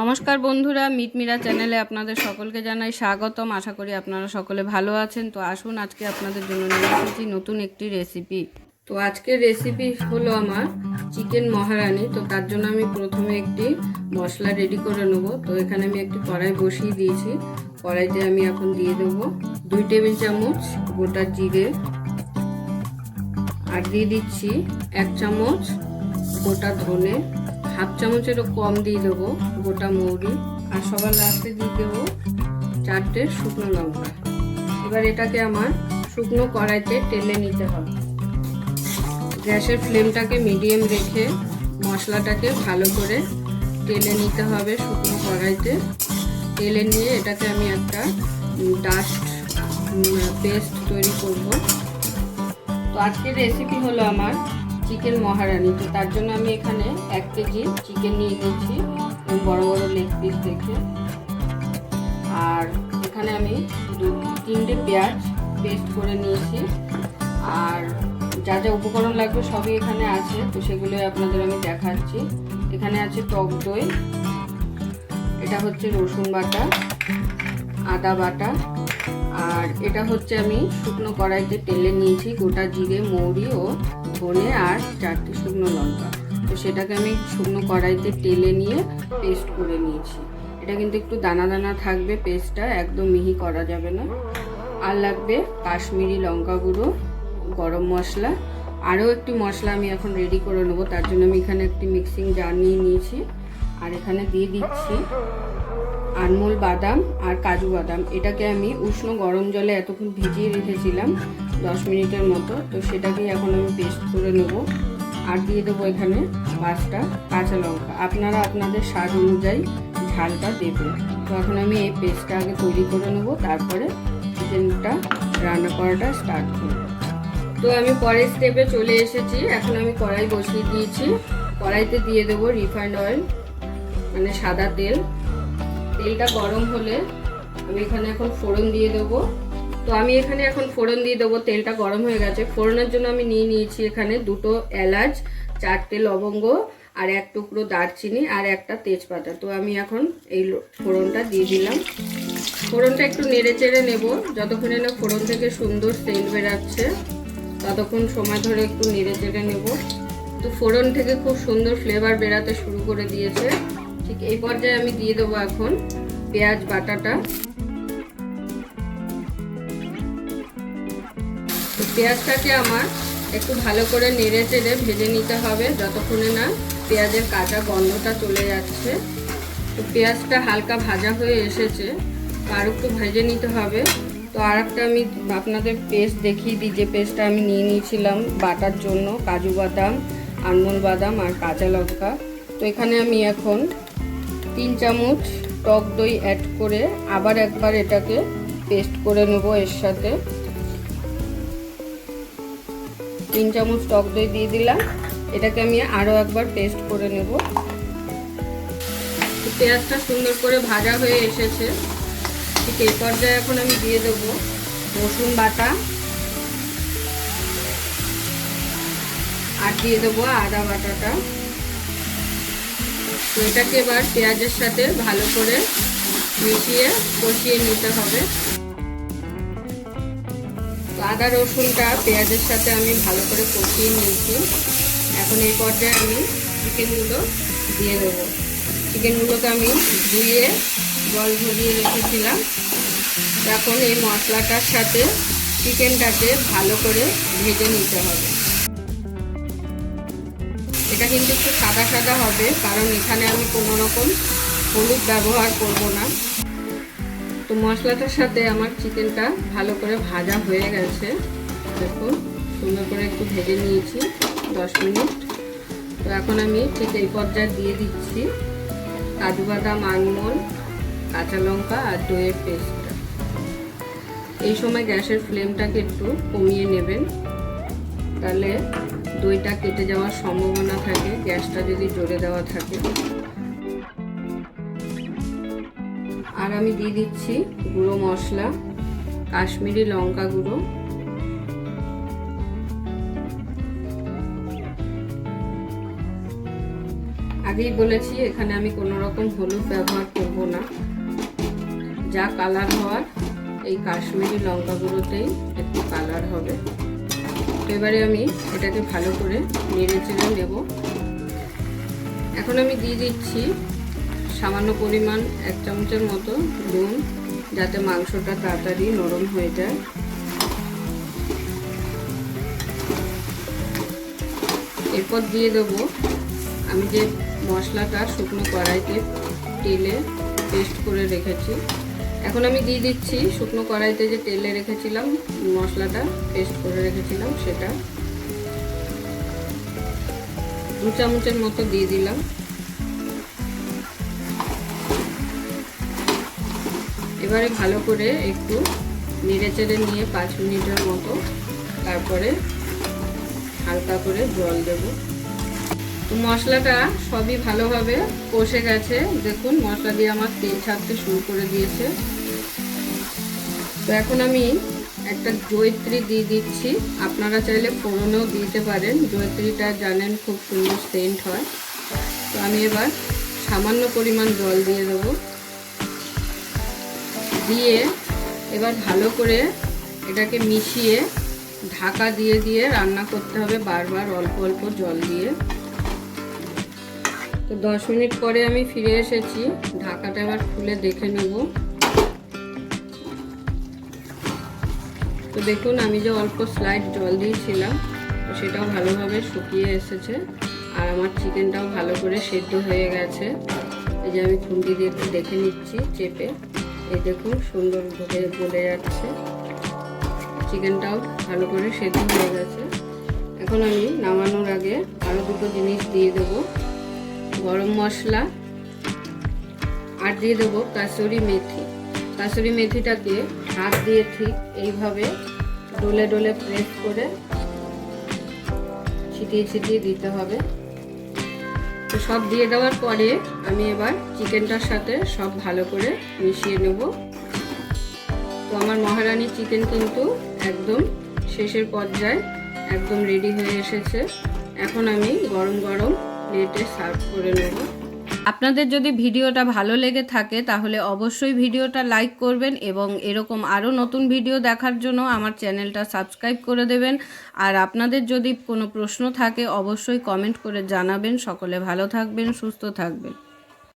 নমস্কার বন্ধুরা, মিটমিরা চ্যানেলে আপনাদের সকলকে জানাই স্বাগতম। আশা করি আপনারা সকলে ভালো আছেন। তো আসুন আজকে আপনাদের জন্য নিয়ে এসেছি নতুন একটি রেসিপি তো আজকের রেসিপি হলো আমার চিকেন মহারানি। তো তার জন্য আমি প্রথমে একটি মশলা রেডি করে নেব। তো এখানে আমি একটি কড়াই বসিয়ে দিয়েছি। কড়াইতে আমি এখন দিয়ে দেবো দুই টেবিল চামচ গোটা জিরে। আর দিয়ে দিচ্ছি এক চামচ গোটা ধনে। হাফ চামচেরও কম দিয়ে দেবো গোটা মৌরি আর সবার লাস্টে দিয়ে দেবো চারটে শুকনো লঙ্কা। এবার এটাকে আমার শুকনো কড়াইতে টেলে নিতে হবে। গ্যাসের ফ্লেমটাকে মিডিয়াম রেখে মশলাটাকে ভালো করে টেলে নিতে হবে শুকনো কড়াইতে। টেলে নিয়ে এটাকে আমি একটা ডাস্ট পেস্ট তৈরি করব। তো আজকের রেসিপি হলো আমার চিকেন মহারানি। তো তার জন্য আমি এখানে এক কেজি চিকেন নিয়ে নিয়েছি বড় বড় লেগ পিস দেখে। আর এখানে আমি দু তিনটে পেঁয়াজ পেস্ট করে নিয়েছি। আর যা যা উপকরণ লাগবে সবই এখানে আছে, তো সেগুলো আপনাদের আমি দেখাচ্ছি। এখানে আছে টক দই, এটা হচ্ছে রসুন বাটা, আদা বাটা, আর এটা হচ্ছে আমি শুকনো কড়াইতে তেলে নিয়েছি গোটা জিরে, মৌরি ও ধনে আর চারটে শুকনো লঙ্কা। তো সেটাকে আমি শুকনো কড়াইতে তেলে নিয়ে পেস্ট করে নিয়েছি। এটা কিন্তু একটু দানা দানা থাকবে পেস্টটা একদম মিহি করা যাবে না। আর লাগবে কাশ্মীরি লঙ্কা গুঁড়ো, গরম মশলা। আরও একটি মশলা আমি এখন রেডি করে নেব, তার জন্য আমি এখানে একটি মিক্সিং জার নিয়ে নিয়েছি। আর এখানে দিয়ে দিচ্ছি আনমোল বাদাম আর কাজু বাদাম। এটাকে আমি উষ্ণ গরম জলে এতক্ষণ ভিজিয়ে রেখেছিলাম। দশ মিনিটের মতো। তো সেটাকেই এখন আমি পেস্ট করে নেব। আর দিয়ে দেবো এখানে পাঁচটা কাঁচা লঙ্কা। আপনারা আপনাদের স্বাদ অনুযায়ী ঝালটা দেবেন। তো এখন আমি এই পেস্টটা আগে তৈরি করে নেব। তারপরে চিকেনটা রান্না করাটা স্টার্ট করব। তো আমি পরের স্টেপে চলে এসেছি। এখন আমি কড়াই বসিয়ে দিয়েছি। কড়াইতে দিয়ে দেবো রিফাইন্ড অয়েল মানে সাদা তেল। তেলটা গরম হলে আমি এখানে এখন ফোড়ন দিয়ে দেবো। তো আমি এখানে এখন ফোড়ন দিয়ে দেবো, তেলটা গরম হয়ে গেছে। ফোড়নের জন্য আমি নিয়ে নিয়েছি এখানে দুটো এলাচ, চারটে লবঙ্গ আর এক টুকরো দারচিনি আর একটা তেজপাতা। তো আমি এখন এই ফোড়নটা দিয়ে দিলাম। ফোড়নটা একটু নেড়ে চেড়ে নেব, যতক্ষণে না ফোড়ন থেকে সুন্দর সেন্ট বেরাচ্ছে, ততক্ষণ সময় ধরে একটু নেড়ে চেড়ে নেব। তো ফোড়ন থেকে খুব সুন্দর ফ্লেভার বেরাতে শুরু করে দিয়েছে। ঠিক এই পর্যায়ে আমি দিয়ে দেবো এখন পেঁয়াজ বাটাটা। পেঁয়াজটাকে আমার একটু ভালো করে নেড়ে চেড়ে ভেজে নিতে হবে, যতক্ষণে না পেঁয়াজের কাঁচা গন্ধটা চলে যাচ্ছে। তো পেঁয়াজটা হালকা ভাজা হয়ে এসেছে, আর একটু ভেজে নিতে হবে। তো আর একটা আমি আপনাদের পেস্ট দেখিয়ে দিই, যে পেস্টটা আমি নিয়ে নিয়েছিলাম বাটার জন্য, কাজু বাদাম আনমোল বাদাম আর কাঁচা লঙ্কা। তো এখানে আমি এখন তিন চামচ টক দই অ্যাড করে আবার একবার এটাকে পেস্ট করে নেব এর সাথে। তিন চামচ টক দই দিয়ে দিলাম। এটাকে আমি আরও একবার পেস্ট করে নেব। পেঁয়াজটা সুন্দর করে ভাজা হয়ে এসেছে। ঠিক এই পর্যায়ে এখন আমি দিয়ে দেবো রসুন বাটা। আর দিয়ে দেবো আদা বাটাটা। তো এটাকে এবার পেঁয়াজের সাথে ভালো করে মিশিয়ে কষিয়ে নিতে হবে। আদা রসুনটা পেঁয়াজের সাথে আমি ভালো করে কষিয়ে নিয়েছি। এখন এই পর্যায়ে আমি চিকেনগুলো দিয়ে দেবো। চিকেনগুলোকে আমি ধুয়ে জল ঝরিয়ে রেখেছিলাম। এখন এই মশলাটার সাথে চিকেনটাকে ভালো করে ভেজে নিতে হবে। এটা কিন্তু একটু সাদা সাদা হবে, কারণ এখানে আমি কোনো রকম হলুদ ব্যবহার করব না। তো মশলাটার সাথে আমার চিকেনটা ভালো করে ভাজা হয়ে গেছে। দেখুন, সুন্দর করে একটু ভেজে নিয়েছি, দশ মিনিট। তো এখন আমি ঠিক এই পর্যায়ে দিয়ে দিচ্ছি। কাজু বাদাম আনমোল কাঁচা লঙ্কা আর দইয়ের পেস্টটা এই সময় গ্যাসের ফ্লেমটাকে একটু কমিয়ে নেবেন। তাহলে দইটা কেটে যাওয়ার সম্ভাবনা থাকে, গ্যাসটা যদি জোরে দেওয়া থাকে। আর আমি দিয়ে দিচ্ছি গুঁড়ো মশলা, কাশ্মীরি লঙ্কা গুঁড়ো। আগেই বলেছি, এখানে আমি কোনো রকম হলুদ ব্যবহার করব না। যা কালার হওয়ার, এই কাশ্মীরি লঙ্কা গুঁড়োতেই একটু কালার হবে। এবারে আমি এটাকে ভালো করে নেড়ে চেড়ে নেব। এখন আমি দিয়ে দিচ্ছি সামান্য পরিমাণ এক চামচের মতো নুন, যাতে মাংসটা তাড়াতাড়ি নরম হয়ে যায়। এরপর দিয়ে দেবো আমি যে মশলাটা শুকনো কড়াইতে তেলে পেস্ট করে রেখেছি। এখন আমি দিয়ে দিচ্ছি শুকনো কড়াইতে যে তেলে রেখেছিলাম মশলাটা, পেস্ট করে রেখেছিলাম সেটা। দু চামচের মতো দিয়ে দিলাম। এবারে ভালো করে একটু নেড়ে চেড়ে নিয়ে পাঁচ মিনিটের মতো তারপরে হালকা করে জল দেব। তো মশলাটা সবই ভালোভাবে কষে গেছে। দেখুন, মশলা দিয়ে আমার তেল ছাড়তে শুরু করে দিয়েছে। তো এখন আমি একটা জয়ত্রী দিয়ে দিচ্ছি। আপনারা চাইলে ফোড়নেও দিতে পারেন। জয়ত্রীটা জানেন খুব সুন্দর সেন্ট হয়। তো আমি এবার সামান্য পরিমাণ জল দিয়ে দেবো। দিয়ে এবার ভালো করে এটাকে মিশিয়ে ঢাকা দিয়ে দিয়ে রান্না করতে হবে বারবার অল্প অল্প জল দিয়ে। তো দশ মিনিট পরে আমি ফিরে এসেছি। ঢাকাটা এবার খুলে দেখে নেব। তো দেখুন, আমি যে অল্প স্লাইড জল দিয়েছিলাম সেটাও ভালোভাবে শুকিয়ে এসেছে। আর আমার চিকেনটাও ভালো করে সেদ্ধ হয়ে গেছে। এই যে আমি খুন্তি দিয়ে একটু দেখে নিচ্ছি চেপে। এই দেখুন, সুন্দর হয়ে গলে যাচ্ছে। চিকেনটাও ভালো করে সেদ্ধ হয়ে গেছে। এখন আমি নামানোর আগে আরও দুটো জিনিস দিয়ে দেবো। গরম মশলা আর দিয়ে দেবো কাসুরি মেথি। কাসুরি মেথিটাকে হাত দিয়ে ঠিক এইভাবে ডলে ডলে প্রেস করে ছিটিয়ে ছিটিয়ে দিতে হবে। তো সব দিয়ে দেওয়ার পরে আমি এবার চিকেনটার সাথে সব ভালো করে মিশিয়ে নেব। তো আমার মহারানি চিকেন কিন্তু একদম শেষের পর্যায়ে একদম রেডি হয়ে এসেছে। এখন আমি গরম গরম প্লেটে সার্ভ করে নেব। আপনাদের যদি ভিডিওটা ভালো লেগে থাকে, তাহলে অবশ্যই ভিডিওটা লাইক করবেন এবং এরকম আরও নতুন ভিডিও দেখার জন্য আমার চ্যানেলটা সাবস্ক্রাইব করে দেবেন। আর আপনাদের যদি কোনো প্রশ্ন থাকে, অবশ্যই কমেন্ট করে জানাবেন। সকলে ভালো থাকবেন, সুস্থ থাকবেন।